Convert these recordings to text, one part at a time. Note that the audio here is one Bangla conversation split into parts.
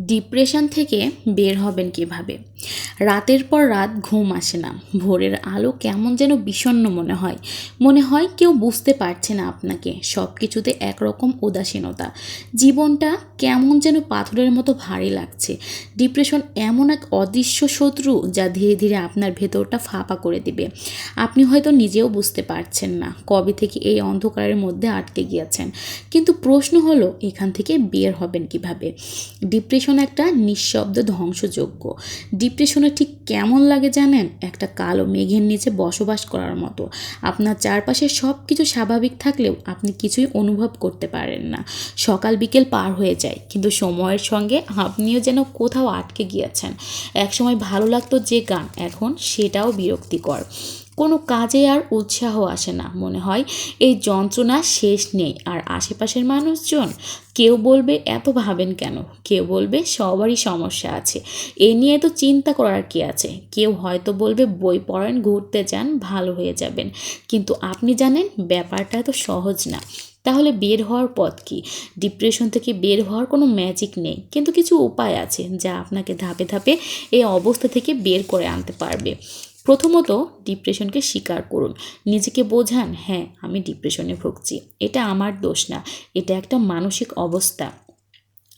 ডিপ্রেশন থেকে বের হবেন কীভাবে? রাতের পর রাত ঘুম আসে না। ভোরের আলো কেমন যেন বিষণ্ণ মনে হয়। মনে হয় কেউ বুঝতে পারছে না আপনাকে। সব কিছুতে একরকম উদাসীনতা। জীবনটা কেমন যেন পাথরের মতো ভারী লাগছে। ডিপ্রেশন এমন এক অদৃশ্য শত্রু যা ধীরে ধীরে আপনার ভেতরটা ফাঁপা করে দিবে। আপনি হয়তো নিজেও বুঝতে পারছেন না কবে থেকে এই অন্ধকারের মধ্যে আটকে গিয়েছেন। কিন্তু প্রশ্ন হলো, এখান থেকে বের হবেন কীভাবে? ডিপ্রেশন একটা নিঃশব্দ ধ্বংসযোগ্য ডিপ্রেশনে ঠিক কেমন লাগে জানেন? একটা কালো মেঘের নিচে বসবাস করার মতো। আপনার চারপাশে সব কিছু স্বাভাবিক থাকলেও আপনি কিছুই অনুভব করতে পারেন না। সকাল বিকেল পার হয়ে যায়, কিন্তু সময়ের সঙ্গে আপনিও যেন কোথাও আটকে গিয়েছেন। একসময় ভালো লাগতো যে গান, এখন সেটাও বিরক্তিকর। কোনো কাজে আর উৎসাহ আসে না। মনে হয় এই যন্ত্রণা শেষ নেই। আর আশেপাশের মানুষজন কেউ বলবে, এত ভাবেন কেন? কেউ বলবে, সবারই সমস্যা আছে। এ নিয়ে তো চিন্তা করার কি আছে? কেউ হয়তো বলবে, বই পড়েন, ঘুরতে যান, ভালো হয়ে যাবেন। কিন্তু আপনি জানেন, ব্যাপারটা তো সহজ না। তাহলে বের হওয়ার পথ কি? ডিপ্রেশন থেকে বের হওয়ার কোনো ম্যাজিক নেই। কিন্তু কিছু উপায় আছে, যা আপনাকে ধাপে ধাপে এই অবস্থা থেকে বের করে আনতে পারবে। প্রথমত ডিপ্রেশনকে স্বীকার করুন। নিজেকে বোঝান হ্যাঁ আমি ডিপ্রেশনে ভুগছি। এটা আমার দোষ না। এটা একটা মানসিক অবস্থা।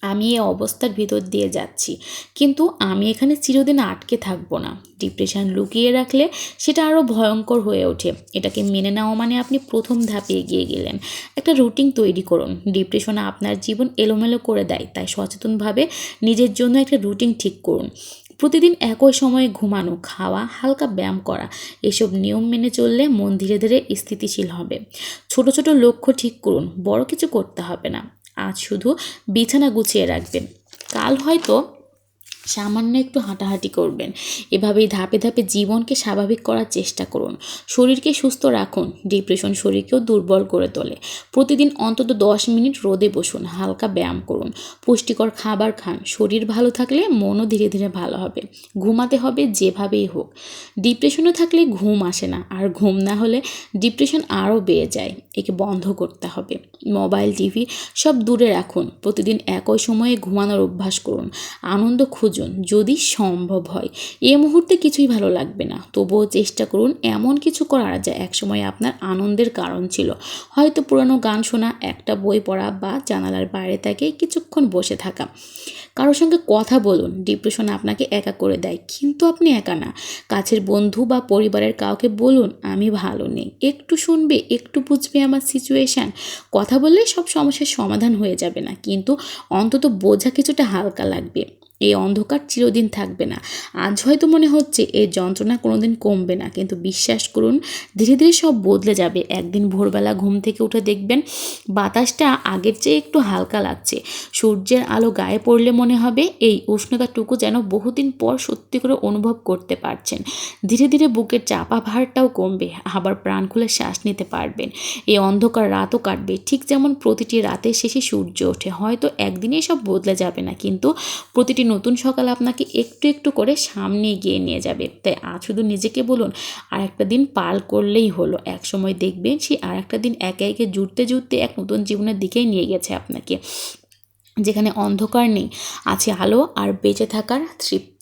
আমি এই অবস্থার ভিতর দিয়ে যাচ্ছি। কিন্তু আমি এখানে চিরদিন আটকে থাকব না। ডিপ্রেশন লুকিয়ে রাখলে সেটা আরও ভয়ঙ্কর হয়ে ওঠে। এটাকে মেনে নেওয়া মানে আপনি প্রথম ধাপে এগিয়ে গেলেন। একটা রুটিন তৈরি করুন। ডিপ্রেশন আপনার জীবন এলোমেলো করে দেয়। তাই সচেতনভাবে নিজের জন্য একটা রুটিন ঠিক করুন। প্রতিদিন একই সময়ে ঘুমানো, খাওয়া, হালকা ব্যায়াম করা, এসব নিয়ম মেনে চললে মন ধীরে ধীরে স্থিতিশীল হবে। ছোট ছোট লক্ষ্য ঠিক করুন, বড় কিছু করতে হবে না। আজ শুধু বিছানা গুছিয়ে রাখবেন। কাল হয়তো সামান্য একটু হাঁটাহাঁটি করবেন। এভাবেই ধাপে ধাপে জীবনকে স্বাভাবিক করার চেষ্টা করুন। শরীরকে সুস্থ রাখুন। ডিপ্রেশন শরীরকেও দুর্বল করে তোলে। প্রতিদিন অন্তত দশ মিনিট রোদে বসুন। হালকা ব্যায়াম করুন। পুষ্টিকর খাবার খান। শরীর ভালো থাকলে মনও ধীরে ধীরে ভালো হবে। ঘুমাতে হবে যেভাবেই হোক। ডিপ্রেশনে থাকলে ঘুম আসে না। আর ঘুম না হলে ডিপ্রেশন আরও বেড়ে যায়। একে বন্ধ করতে হবে। মোবাইল, টিভি সব দূরে রাখুন। প্রতিদিন একই সময়ে ঘুমানোর অভ্যাস করুন। আনন্দ খুঁজুন। যদি সম্ভব হয়, এ মুহূর্তে কিছুই ভালো লাগবে না। তবুও চেষ্টা করুন, এমন কিছু করার যা একসময় আপনার আনন্দের কারণ ছিল। হয়তো পুরনো গান শোনা, একটা বই পড়া বা জানালার বাইরে থেকে কিছুক্ষণ বসে থাকা। কারোর সঙ্গে কথা বলুন, ডিপ্রেশন আপনাকে একা করে দেয়। কিন্তু আপনি একা না। কাছের বন্ধু বা পরিবারের কাউকে বলুন, আমি ভালো নেই। একটু শুনবে, একটু বুঝবে আমার সিচুয়েশান কথা বললে সব সমস্যার সমাধান হয়ে যাবে না। কিন্তু অন্তত বোঝা কিছুটা হালকা লাগবে। এই অন্ধকার চিরদিন থাকবে না। আজ হয়তো মনে হচ্ছে এই যন্ত্রণা কোনোদিন কমবে না, কিন্তু বিশ্বাস করুন, ধীরে ধীরে সব বদলে যাবে। একদিন ভোরবেলা ঘুম থেকে উঠে দেখবেন, বাতাসটা আগের চেয়ে একটু হালকা লাগছে। সূর্যের আলো গায়ে পড়লে মনে হবে এই উষ্ণতাটুকু যেন বহুদিন পর সত্যি করে অনুভব করতে পারছেন। ধীরে ধীরে বুকের চাপা ভারটাও কমবে, আবার প্রাণ খুলে শ্বাস নিতে পারবেন। এই অন্ধকার রাতও কাটবে, ঠিক যেমন প্রতিটি রাতের শেষে সূর্য ওঠে। হয়তো একদিনে সব বদলে যাবে না, কিন্তু প্রতিটি নতুন সকাল আপনাকে একটু একটু করে সামনে গিয়ে নিয়ে যাবে। তাই আজ শুধু নিজেকে বলুন আর একটা দিন পাল করলেই হলো। এক সময় দেখবেন সেই আর একটা দিন একে একে জুড়তে জুড়তে এক নতুন জীবনের দিকেই নিয়ে গেছে আপনাকে, যেখানে অন্ধকার নেই, আছে আলো আর বেঁচে থাকার তৃপ্তি।